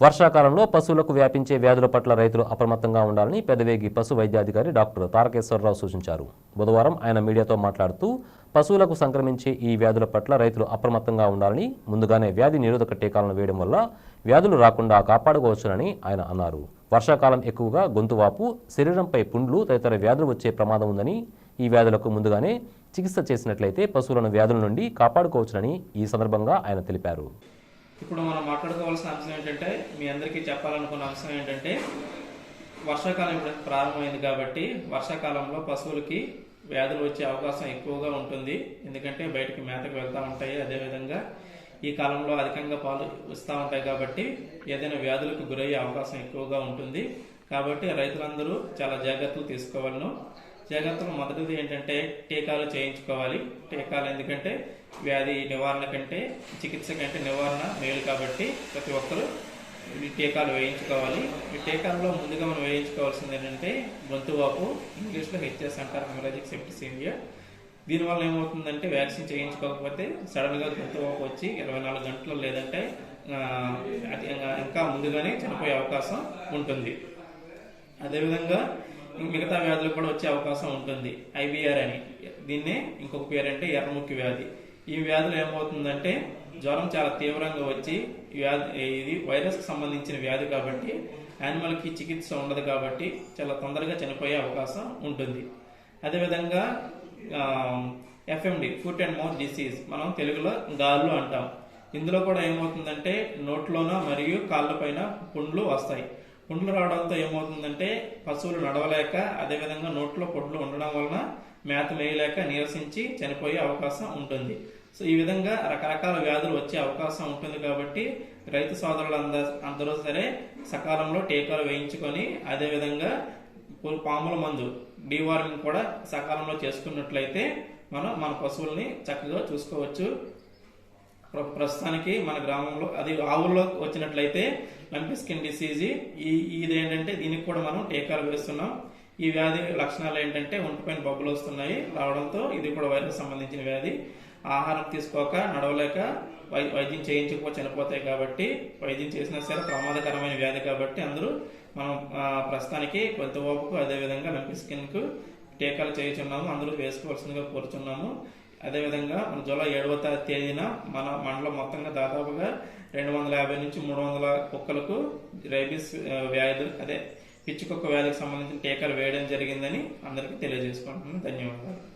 వర్షాకాలంలో పశువులకు వ్యాపించే వ్యాధుల పట్ల రైతులు అప్రమత్తంగా ఉండాలని పెదవేగి పశు వైద్యాధికారి డాక్టర్ తారకేశ్వరరావు సూచించారు. బుధవారం ఆయన మీడియాతో మాట్లాడుతూ పశువులకు సంక్రమించే ఈ వ్యాధుల పట్ల రైతులు అప్రమత్తంగా ఉండాలని ముందుగానే వ్యాధి నిరోధక టీకాలను వేయడం వల్ల వ్యాధులు రాకుండా కాపాడుకోవచ్చునని ఆయన అన్నారు. వర్షాకాలం ఎక్కువగా గొంతువాపు శరీరంపై పుండ్లు తదితర వ్యాధులు వచ్చే ప్రమాదం ఉందని ఈ వ్యాధులకు ముందుగానే చికిత్స చేసినట్లయితే పశువులను వ్యాధుల నుండి కాపాడుకోవచ్చునని ఈ సందర్భంగా ఆయన తెలిపారు. ఇప్పుడు మనం మాట్లాడుకోవాల్సిన అంశం ఏంటంటే మీ అందరికీ చెప్పాలనుకున్న అంశం ఏంటంటే వర్షాకాలం ఇప్పుడు ప్రారంభమైంది కాబట్టి వర్షాకాలంలో పశువులకి వ్యాధులు వచ్చే అవకాశం ఎక్కువగా ఉంటుంది. ఎందుకంటే బయటికి మేతకు వెళ్తూ ఉంటాయి. అదేవిధంగా ఈ కాలంలో అధికంగా పాలు ఇస్తూ ఉంటాయి కాబట్టి ఏదైనా వ్యాధులకు గురయ్యే అవకాశం ఎక్కువగా ఉంటుంది. కాబట్టి రైతులందరూ చాలా జాగ్రత్తలు తీసుకోవాలను. జాగ్రత్తలు మొదటిది ఏంటంటే టీకాలు చేయించుకోవాలి. టీకాలు ఎందుకంటే వ్యాధి నివారణ కంటే చికిత్స కంటే నివారణ మేలు కాబట్టి ప్రతి ఒక్కరూ ఈ టీకాలు వేయించుకోవాలి. ఈ టీకాల్లో ముందుగా మనం వేయించుకోవాల్సింది ఏంటంటే గొంతువాపు ఇంగ్లీష్లో హెచ్ఎస్ అంటారు హెమరాజిక్ సెప్టిసీమియా దీనివల్ల ఏమవుతుందంటే వ్యాక్సిన్ చేయించుకోకపోతే సడన్గా గొంతువాపు వచ్చి ఇరవై నాలుగు గంటలు లేదంటే ఇంకా ముందుగానే చనిపోయే అవకాశం ఉంటుంది. అదేవిధంగా మిగతా వ్యాధులు కూడా వచ్చే అవకాశం ఉంటుంది. ఐబిఆర్ అని. దీన్నే ఇంకొక పేరు అంటే ఎర్రముక్కి వ్యాధి. ఈ వ్యాధులు ఏమవుతుందంటే జ్వరం చాలా తీవ్రంగా వచ్చి వ్యాధి ఇది వైరస్కి సంబంధించిన వ్యాధి కాబట్టి యానిమల్కి చికిత్స ఉండదు కాబట్టి చాలా తొందరగా చనిపోయే అవకాశం ఉంటుంది. అదేవిధంగా FMD foot and mouth disease మనం తెలుగులో గాళ్ళు అంటాం. ఇందులో కూడా ఏమవుతుందంటే నోట్లోన మరియు కాళ్ళపైన పుండ్లు వస్తాయి. పుండ్లు రావడంతో ఏమవుతుందంటే పశువులు నడవలేక అదేవిధంగా నోట్లో పొడ్లు ఉండడం వలన మేత మేయలేక నీరసించి చనిపోయే అవకాశం ఉంటుంది. సో ఈ విధంగా రకరకాల వ్యాధులు వచ్చే అవకాశం ఉంటుంది కాబట్టి రైతు సోదరులు అంద అందరూ సరే సకాలంలో టీకాలు వేయించుకొని అదేవిధంగా పాముల మందు డీవార్మింగ్ కూడా సకాలంలో చేసుకున్నట్లయితే మనం మన పశువుల్ని చక్కగా చూసుకోవచ్చు. ప్రస్తుతానికి మన గ్రామంలో అది ఆవుల్లో వచ్చినట్లయితే లంపి స్కిన్ డిసీజ్ ఈ ఇది ఏంటంటే దీనికి కూడా మనం టీకాలు వేస్తున్నాం ఈ వ్యాధి లక్షణాలు ఏంటంటే ఒంటిపైన బొబ్బలు వస్తున్నాయి రావడంతో ఇది కూడా వైరస్ సంబంధించిన వ్యాధి. ఆహారం తీసుకోక నడవలేక వై- వైద్యం చేయించకపో చనిపోతాయి కాబట్టి వైద్యం చేసినా సరే ప్రమాదకరమైన వ్యాధి కాబట్టి అందరూ మనం ప్రస్తుతానికి కొంత ఓపుకు అదేవిధంగా లంపి స్కిన్కు టీకాలు చేయించున్నాము అందరూ వేసుకోవాల్సిందిగా కోరుచున్నాము. అదేవిధంగా మన జూలై ఏడవ తేదీన మన మండలం మొత్తంగా దాదాపుగా రెండు వందల యాభై నుంచి మూడు వందల కుక్కలకు రైబీస్ వ్యాధి అదే పిచ్చి కుక్క వ్యాధికి సంబంధించిన టీకాలు వేయడం జరిగిందని అందరికీ తెలియజేసుకుంటున్నాను. ధన్యవాదాలు.